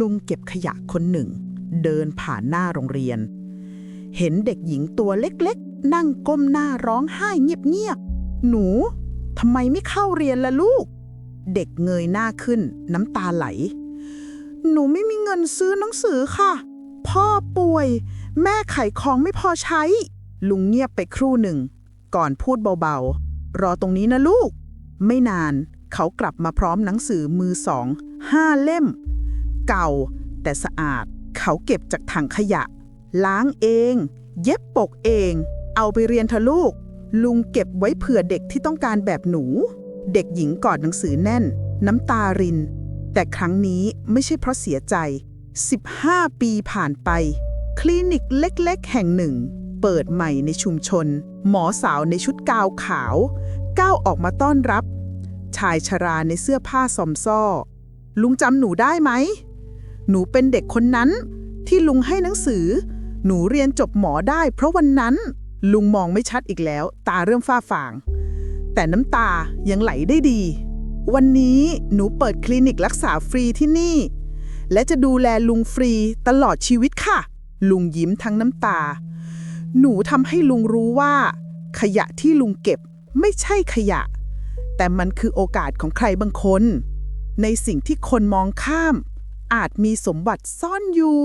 ลุงเก็บขยะคนหนึ่ง เดินผ่านหน้าโรงเรียน เห็นเด็กหญิงตัวเล็กๆ นั่งก้มหน้าร้องไห้เงียบๆ หนูทำไมไม่เข้าเรียนล่ะลูก เด็กเงยหน้าขึ้นน้ำตาไหล หนูไม่มีเงินซื้อหนังสือค่ะ พ่อป่วย แม่ขายของไม่พอใช้ ลุงเงียบไปครู่หนึ่ง ก่อนพูดเบาๆ รอตรงนี้นะลูก ไม่นานเขากลับมาพร้อมหนังสือมือสองห้าเล่ม เก่า แต่สะอาดเขาเก็บจากถังขยะ ล้างเอง เย็บปกเอง เอาไปเรียนเถอะลูก ลุงเก็บไว้เผื่อเด็กที่ต้องการแบบหนู เด็กหญิงกอดหนังสือแน่น น้ำตาริน แต่ครั้งนี้ไม่ใช่เพราะเสียใจ 15 ปีผ่านไป คลินิกเล็กๆ แห่งหนึ่ง เปิดใหม่ในชุมชน หมอสาวในชุดกาวขาว ก้าวออกมาต้อนรับ ชายชราในเสื้อผ้าซอมซ่อลุงจำหนูได้ไหม หนูเป็นเด็กคนนั้น ที่ลุงให้หนังสือ หนูเรียนจบหมอได้เพราะวันนั้น ลุงมองไม่ชัดอีกแล้ว ตาเริ่มฝ้าฟาง แต่น้ำตายังไหลได้ดี วันนี้หนูเปิดคลินิกรักษาฟรีที่นี่ และจะดูแลลุงฟรีตลอดชีวิตค่ะ ลุงยิ้มทั้งน้ำตา หนูทำให้ลุงรู้ว่า ขยะที่ลุงเก็บไม่ใช่ขยะ แต่มันคือโอกาสของใครบางคน ในสิ่งที่คนมองข้าม อาจมีสมบัติซ่อนอยู่